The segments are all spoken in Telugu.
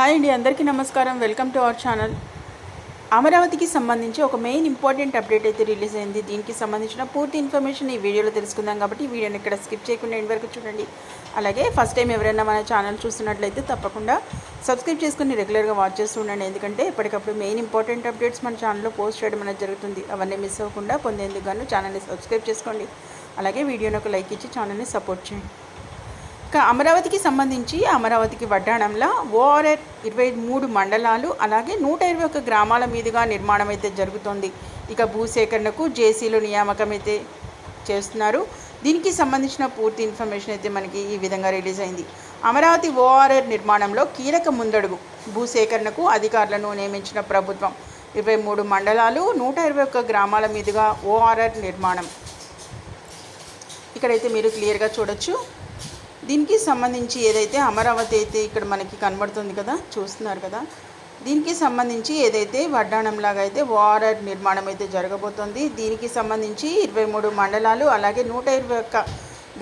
హాయ్ అండి అందరికీ నమస్కారం. Welcome to our channel. అమరావతికి సంబంధించి ఒక మెయిన్ ఇంపార్టెంట్ అప్డేట్ అయితే రిలీజ్ అయింది. దీనికి సంబంధించిన పూర్తి ఇన్ఫర్మేషన్ ఈ వీడియోలో తెలుసుకుందాం కాబట్టి ఈ వీడియోని ఇక్కడ స్కిప్ చేయకుండా ఎండ్ వరకు చూడండి. అలాగే ఫస్ట్ టైం ఎవరైనా మన ఛానల్ చూస్తున్నట్లయితే తప్పకుండా సబ్స్క్రైబ్ చేసుకుని రెగ్యులర్గా వాచ్ చేస్తూ ఉండండి. ఎందుకంటే ఎప్పటికప్పుడు మెయిన్ ఇంపార్టెంట్ అప్డేట్స్ మన ఛానల్లో పోస్ట్ చేయడం అనేది జరుగుతుంది. అవన్నీ మిస్ అవ్వకుండా పొందేందుకు గాను ఛానల్ని సబ్స్క్రైబ్ చేసుకోండి. అలాగే వీడియోని ఒక లైక్ ఇచ్చి ఛానల్ని సపోర్ట్ చేయండి. అమరావతికి సంబంధించి అమరావతికి వడ్డాణంలో ఓఆర్ఆర్ ఇరవై మూడు మండలాలు అలాగే నూట ఇరవై ఒక గ్రామాల మీదుగా నిర్మాణం అయితే జరుగుతోంది. ఇక భూసేకరణకు జేసీలు నియామకం అయితే చేస్తున్నారు. దీనికి సంబంధించిన పూర్తి ఇన్ఫర్మేషన్ అయితే మనకి ఈ విధంగా రిలీజ్ అయింది. అమరావతి ఓఆర్ఆర్ నిర్మాణంలో కీలక ముందడుగు భూసేకరణకు అధికారులను నియమించిన ప్రభుత్వం. ఇరవై మూడు మండలాలు నూట ఇరవై ఒక్క గ్రామాల మీదుగా ఓఆర్ఆర్ నిర్మాణం. ఇక్కడైతే మీరు క్లియర్గా చూడొచ్చు. దీనికి సంబంధించి ఏదైతే అమరావతి అయితే ఇక్కడ మనకి కనబడుతుంది కదా చూస్తున్నారు కదా దీనికి సంబంధించి ఏదైతే వడ్డాణంలాగా అయితే వారర్ నిర్మాణం అయితే జరగబోతోంది. దీనికి సంబంధించి ఇరవై మూడు మండలాలు అలాగే నూట ఇరవై ఒక్క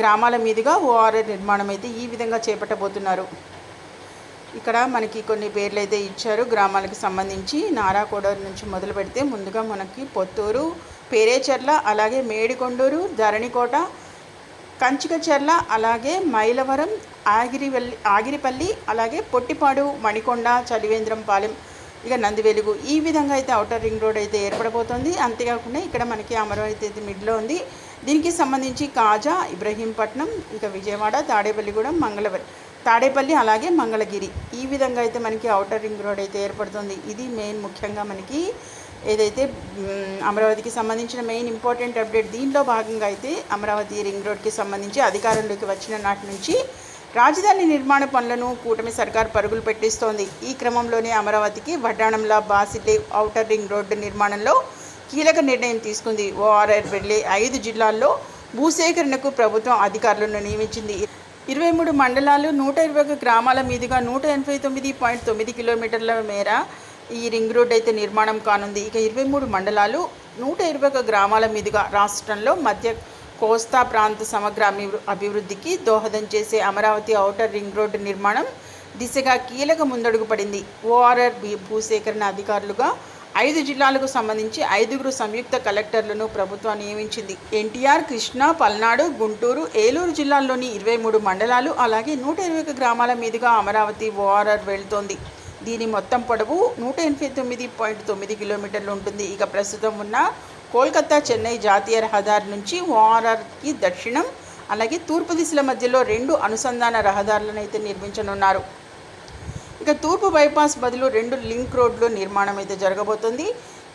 గ్రామాల మీదుగా ఓఆర్ఆర్ నిర్మాణం అయితే ఈ విధంగా చేపట్టబోతున్నారు. ఇక్కడ మనకి కొన్ని పేర్లు అయితే ఇచ్చారు. గ్రామాలకు సంబంధించి నారాకోడూరు నుంచి మొదలు పెడితే ముందుగా మనకి పొత్తూరు పేరేచర్ల అలాగే మేడికొండూరు ధరణికోట కంచికచెర్ల అలాగే మైలవరం ఆగిరివల్లి ఆగిరిపల్లి అలాగే పొట్టిపాడు మణికొండ చలివేంద్రంపాలెం ఇక నందివెలుగు. ఈ విధంగా అయితే అవుటర్ రింగ్ రోడ్ అయితే ఏర్పడబోతోంది. అంతేకాకుండా ఇక్కడ మనకి అమరావతి అయితే మిడ్లో ఉంది. దీనికి సంబంధించి కాజా ఇబ్రహీంపట్నం ఇక విజయవాడ తాడేపల్లిగూడెం మంగళవరం తాడేపల్లి అలాగే మంగళగిరి. ఈ విధంగా అయితే మనకి అవుటర్ రింగ్ రోడ్ అయితే ఏర్పడుతుంది. ఇది మెయిన్ ముఖ్యంగా మనకి ఏదైతే అమరావతికి సంబంధించిన మెయిన్ ఇంపార్టెంట్ అప్డేట్ దీనిలో భాగంగా అయితే అమరావతి రింగ్ రోడ్కి సంబంధించి అధికారంలోకి వచ్చిన నాటి నుంచి రాజధాని నిర్మాణ పనులను కూటమి సర్కార్ పరుగులు పెట్టిస్తోంది. ఈ క్రమంలోనే అమరావతికి వడ్డాణంలా బాసిలే ఔటర్ రింగ్ రోడ్డు నిర్మాణంలో కీలక నిర్ణయం తీసుకుంది. ఓఆర్ఆర్ వెళ్ళే ఐదు జిల్లాల్లో భూసేకరణకు ప్రభుత్వం అధికారులను నియమించింది. ఇరవై మూడు మండలాలు నూట ఇరవై ఒక గ్రామాల మీదుగా నూట ఎనభై తొమ్మిది పాయింట్ తొమ్మిది కిలోమీటర్ల మేర ఈ రింగ్ రోడ్ అయితే నిర్మాణం కానుంది. ఇక ఇరవై మూడు మండలాలు నూట ఇరవై ఒక గ్రామాల మీదుగా రాష్ట్రంలో మధ్య కోస్తా ప్రాంత సమగ్ర అభివృద్ధికి దోహదం చేసే అమరావతి ఔటర్ రింగ్ రోడ్డు నిర్మాణం దిశగా కీలక ముందడుగు పడింది. ఓఆర్ఆర్ బి భూసేకరణ అధికారులుగా ఐదు జిల్లాలకు సంబంధించి ఐదుగురు సంయుక్త కలెక్టర్లను ప్రభుత్వం నియమించింది. ఎన్టీఆర్ కృష్ణా పల్నాడు గుంటూరు ఏలూరు జిల్లాల్లోని ఇరవై మూడు మండలాలు అలాగే నూట ఇరవై ఒక గ్రామాల మీదుగా అమరావతి ఓఆర్ఆర్ వెళ్తోంది. దీని మొత్తం పొడవు నూట ఎనభై తొమ్మిది పాయింట్ తొమ్మిది కిలోమీటర్లు ఉంటుంది. ఇక ప్రస్తుతం ఉన్న కోల్కతా చెన్నై జాతీయ రహదారి నుంచి ఓఆర్ఆర్కి దక్షిణం అలాగే తూర్పు దిశల మధ్యలో రెండు అనుసంధాన రహదారులను అయితే నిర్మించనున్నారు. ఇక తూర్పు బైపాస్ బదులు రెండు లింక్ రోడ్లు నిర్మాణం అయితే జరగబోతుంది.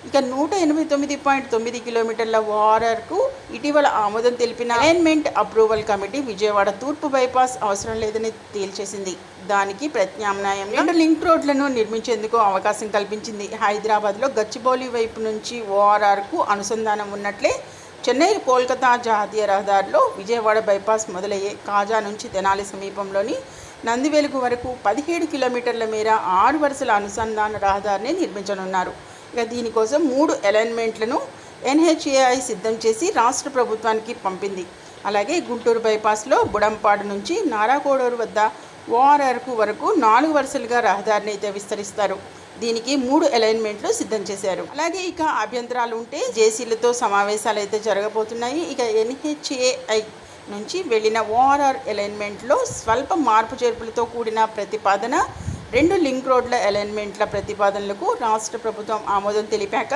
ఇక నూట ఎనభై తొమ్మిది పాయింట్ తొమ్మిది కిలోమీటర్ల వారర్కు ఇటీవల ఆమోదం తెలిపిన అలైన్మెంట్ అప్రూవల్ కమిటీ విజయవాడ తూర్పు బైపాస్ అవసరం లేదని తేల్చేసింది. దానికి ప్రత్యామ్నాయం రెండు లింక్ రోడ్లను నిర్మించేందుకు అవకాశం కల్పించింది. హైదరాబాద్లో గచ్చిబౌలి వైపు నుంచి ఓఆర్ఆర్కు అనుసంధానం ఉన్నట్లే చెన్నై కోల్కతా జాతీయ రహదారిలో విజయవాడ బైపాస్ మొదలయ్యే కాజా నుంచి తెనాలి సమీపంలోని నందివెలుగు వరకు పదిహేడు కిలోమీటర్ల మేర ఆరు వరుసల అనుసంధాన రహదారిని నిర్మించనున్నారు. ఇక దీనికోసం మూడు అలైన్మెంట్లను ఎన్హెచ్ఏఐ సిద్ధం చేసి రాష్ట్ర ప్రభుత్వానికి పంపింది. అలాగే గుంటూరు బైపాస్లో బుడంపాడు నుంచి నారాకోడూరు వద్ద ఓఆర్ఆర్కు వరకు నాలుగు వరుసలుగా రహదారిని అయితే విస్తరిస్తారు. దీనికి మూడు అలైన్మెంట్లు సిద్ధం చేశారు. అలాగే ఇక అభ్యంతరాలు ఉంటే జేసీలతో సమావేశాలు అయితే జరగబోతున్నాయి. ఇక ఎన్హెచ్ఏఐ నుంచి వెళ్ళిన ఓఆర్ఆర్ అలైన్మెంట్లో స్వల్ప మార్పు చేర్పులతో కూడిన ప్రతిపాదన రెండు లింక్ రోడ్ల అలైన్మెంట్ల ప్రతిపాదనలకు రాష్ట్ర ప్రభుత్వం ఆమోదం తెలిపాక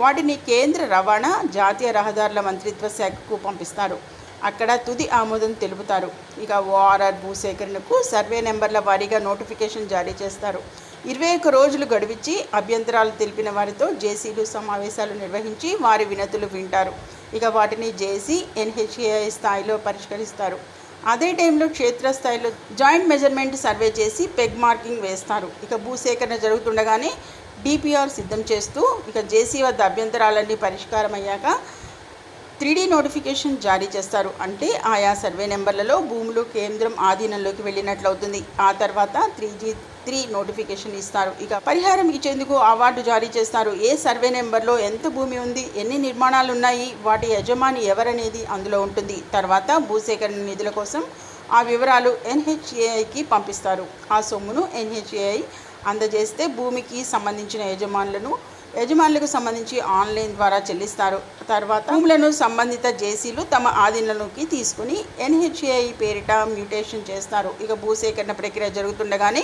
వాటిని కేంద్ర రవాణా జాతీయ రహదారుల మంత్రిత్వ శాఖకు పంపిస్తారు. అక్కడ తుది ఆమోదం తెలుపుతారు. ఇక ఓఆర్ఆర్ భూసేకరణకు సర్వే నెంబర్ల వారీగా నోటిఫికేషన్ జారీ చేస్తారు. ఇరవై ఒక్క రోజులు గడువిచ్చి అభ్యంతరాలు తెలిపిన వారితో జేసీలు సమావేశాలు నిర్వహించి వారి వినతులు వింటారు. ఇక వాటిని జేసీ ఎన్హెచ్ఏఐ స్థాయిలో పరిష్కరిస్తారు. అదే టైంలో క్షేత్రస్థాయిలో జాయింట్ మెజర్మెంట్ సర్వే చేసి పెగ్ మార్కింగ్ వేస్తారు. ఇక భూసేకరణ జరుగుతుండగానే డిపిఆర్ సిద్ధం చేస్తూ ఇక జేసీ వద్ద అభ్యంతరాలన్నీ పరిష్కారం అయ్యాక త్రీడీ నోటిఫికేషన్ జారీ చేస్తారు. అంటే ఆయా సర్వే నెంబర్లలో భూములు కేంద్రం ఆధీనంలోకి వెళ్ళినట్లవుతుంది. ఆ తర్వాత త్రీ జీ త్రీ నోటిఫికేషన్ ఇస్తారు. ఇక పరిహారం ఇచ్చేందుకు అవార్డు జారీ చేస్తారు. ఏ సర్వే నెంబర్లో ఎంత భూమి ఉంది ఎన్ని నిర్మాణాలు ఉన్నాయి వాటి యజమాని ఎవరనేది అందులో ఉంటుంది. తర్వాత భూసేకరణ నిధుల కోసం ఆ వివరాలు ఎన్హెచ్ఏఐకి పంపిస్తారు. ఆ సొమ్మును ఎన్హెచ్ఏఐ అందజేస్తే భూమికి సంబంధించిన యజమానులను యజమానులకు సంబంధించి ఆన్లైన్ ద్వారా చెల్లిస్తారు. తర్వాత భూములను సంబంధిత జేసీలు తమ ఆధీనంలోకి తీసుకుని ఎన్హెచ్ఏఐ పేరిట మ్యూటేషన్ చేస్తారు. ఇక భూసేకరణ ప్రక్రియ జరుగుతుండగానే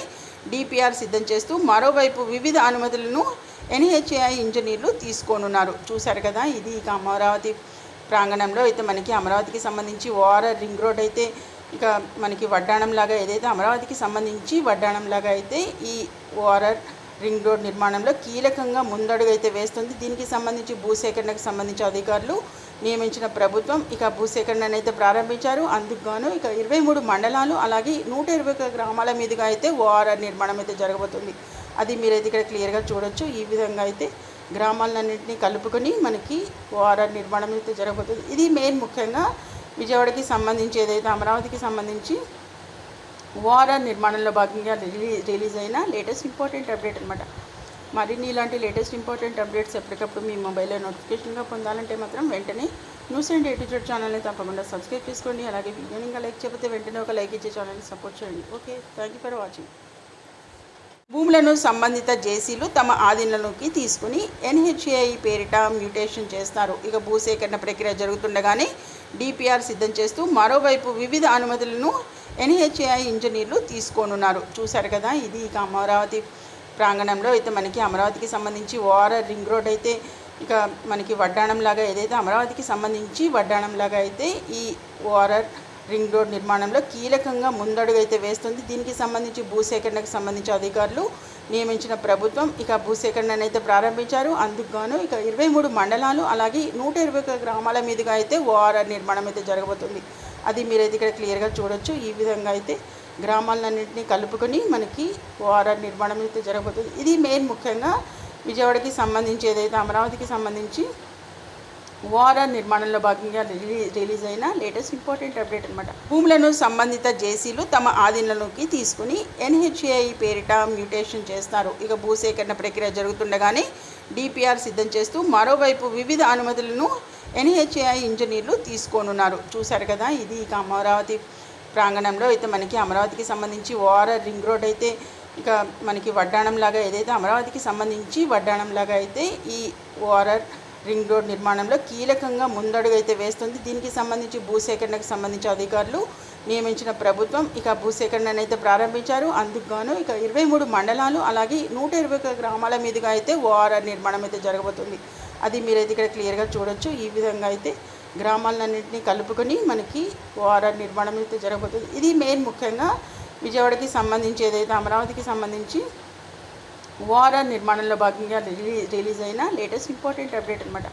డిపిఆర్ సిద్ధం చేస్తూ మరోవైపు వివిధ అనుమతులను ఎన్హెచ్ఐ ఇంజనీర్లు తీసుకోనున్నారు. చూశారు కదా ఇది ఇక అమరావతి ప్రాంగణంలో అయితే మనకి అమరావతికి సంబంధించి ఓఆర్ఆర్ రింగ్ రోడ్ అయితే ఇక మనకి వడ్డాణం లాగా ఏదైతే అమరావతికి సంబంధించి వడ్డాణం లాగా అయితే ఈ ఓఆర్ఆర్ రింగ్ రోడ్ నిర్మాణంలో కీలకంగా ముందడుగైతే వేస్తుంది. దీనికి సంబంధించి భూసేకరణకు సంబంధించి అధికారులు నియమించిన ప్రభుత్వం ఇక భూసేకరణను అయితే ప్రారంభించారు అందుకుగాను ఇక ఇరవై మూడు మండలాలు అలాగే నూట ఇరవై ఒక గ్రామాల మీదుగా అయితే ఓఆర్ఆర్ నిర్మాణం అయితే జరగబోతుంది. అది మీరైతే ఇక్కడ క్లియర్గా చూడొచ్చు. ఈ విధంగా అయితే గ్రామాలన్నింటినీ కలుపుకొని మనకి ఓఆర్ఆర్ నిర్మాణం అయితే జరగబోతుంది. ఇది మెయిన్ ముఖ్యంగా విజయవాడకి సంబంధించి ఏదైతే అమరావతికి సంబంధించి ఓఆర్ఆర్ నిర్మాణంలో భాగంగా రిలీజ్ అయిన లేటెస్ట్ ఇంపార్టెంట్ అప్డేట్ అనమాట మరిన్ని ఇలాంటి లేటెస్ట్ ఇంపార్టెంట్ అప్డేట్స్ ఎప్పటికప్పుడు మీ మొబైల్లో నోటిఫికేషన్గా పొందాలంటే మాత్రం వెంటనే న్యూస్ అండ్ ఎడిటెడ్ ఛానల్ని తప్పకుండా సబ్స్క్రైబ్ చేసుకోండి. అలాగే వీడియోని ఇంకా లైక్ చేయకపోతే వెంటనే ఒక లైక్ ఇచ్చే ఛానల్ని సపోర్ట్ చేయండి. Okay thank you for watching. భూములను సంబంధిత జేసీలు తమ ఆధీనంలోకి తీసుకుని ఎన్హెచ్ఏఐ పేరిట మ్యూటేషన్ చేస్తారు. ఇక భూసేకరణ ప్రక్రియ జరుగుతుండగానే డిపిఆర్ సిద్ధం చేస్తూ మరోవైపు వివిధ అనుమతులను ఎన్హెచ్ఏఐ ఇంజనీర్లు తీసుకోనున్నారు. చూశారు కదా ఇది ఇక అమరావతి ప్రాంగణంలో అయితే మనకి అమరావతికి సంబంధించి ఓఆర్ఆర్ రింగ్ రోడ్ అయితే ఇక మనకి వడ్డాణంలాగా ఏదైతే అమరావతికి సంబంధించి వడ్డాణంలాగా అయితే ఈ ఓఆర్ఆర్ రింగ్ రోడ్ నిర్మాణంలో కీలకంగా ముందడుగు అయితే వేస్తుంది. దీనికి సంబంధించి భూసేకరణకు సంబంధించి అధికారులు నియమించిన ప్రభుత్వం ఇక భూసేకరణను అయితే ప్రారంభించారు. అందుకుగాను ఇక ఇరవై మూడు మండలాలు అలాగే నూట ఇరవై ఒక గ్రామాల మీదుగా అయితే ఓఆర్ఆర్ నిర్మాణం అయితే జరగబోతుంది. అది మీరైతే ఇక్కడ క్లియర్గా చూడొచ్చు. ఈ విధంగా అయితే గ్రామాలన్నింటినీ కలుపుకొని మనకి ఓఆర్ఆర్ నిర్మాణం అయితే జరగబోతుంది. ఇది మెయిన్ ముఖ్యంగా విజయవాడకి సంబంధించి ఏదైతే అమరావతికి సంబంధించి ఓఆర్ఆర్ నిర్మాణంలో భాగంగా రిలీజ్ అయిన లేటెస్ట్ ఇంపార్టెంట్ అప్డేట్ అనమాట భూములను సంబంధిత జేసీలు తమ ఆధీనంలోకి తీసుకుని ఎన్హెచ్ఏఐ పేరిట మ్యూటేషన్ చేస్తారు. ఇక భూసేకరణ ప్రక్రియ జరుగుతుండగానే డిపిఆర్ సిద్ధం చేస్తూ మరోవైపు వివిధ అనుమతులను ఎన్హెచ్ఏఐ ఇంజనీర్లు తీసుకోనున్నారు. చూశారు కదా ఇది ఇక అమరావతి ప్రాంగణంలో అయితే మనకి అమరావతికి సంబంధించి ఓఆర్ఆర్ రింగ్ రోడ్ అయితే ఇక మనకి వడ్డాణంలాగా ఏదైతే అమరావతికి సంబంధించి వడ్డాణంలాగా అయితే ఈ ఓఆర్ఆర్ రింగ్ రోడ్ నిర్మాణంలో కీలకంగా ముందడుగు అయితే వేస్తుంది. దీనికి సంబంధించి భూసేకరణకు సంబంధించి అధికారులు నియమించిన ప్రభుత్వం ఇక భూసేకరణను అయితే ప్రారంభించారు. అందుకుగాను ఇక ఇరవై మూడు మండలాలు అలాగే నూట ఇరవై ఒక గ్రామాల మీదుగా అయితే ఓఆర్ఆర్ నిర్మాణం అయితే జరగబోతుంది. అది మీరైతే ఇక్కడ క్లియర్గా చూడొచ్చు. ఈ విధంగా అయితే గ్రామాలన్నింటినీ కలుపుకొని మనకి ఓఆర్ఆర్ నిర్మాణం అయితే జరగబోతుంది. ఇది మెయిన్ ముఖ్యంగా విజయవాడకి సంబంధించి ఏదైతే అమరావతికి సంబంధించి ఓఆర్ఆర్ నిర్మాణంలో భాగంగా రిలీజ్ అయిన లేటెస్ట్ ఇంపార్టెంట్ అప్డేట్ అనమాట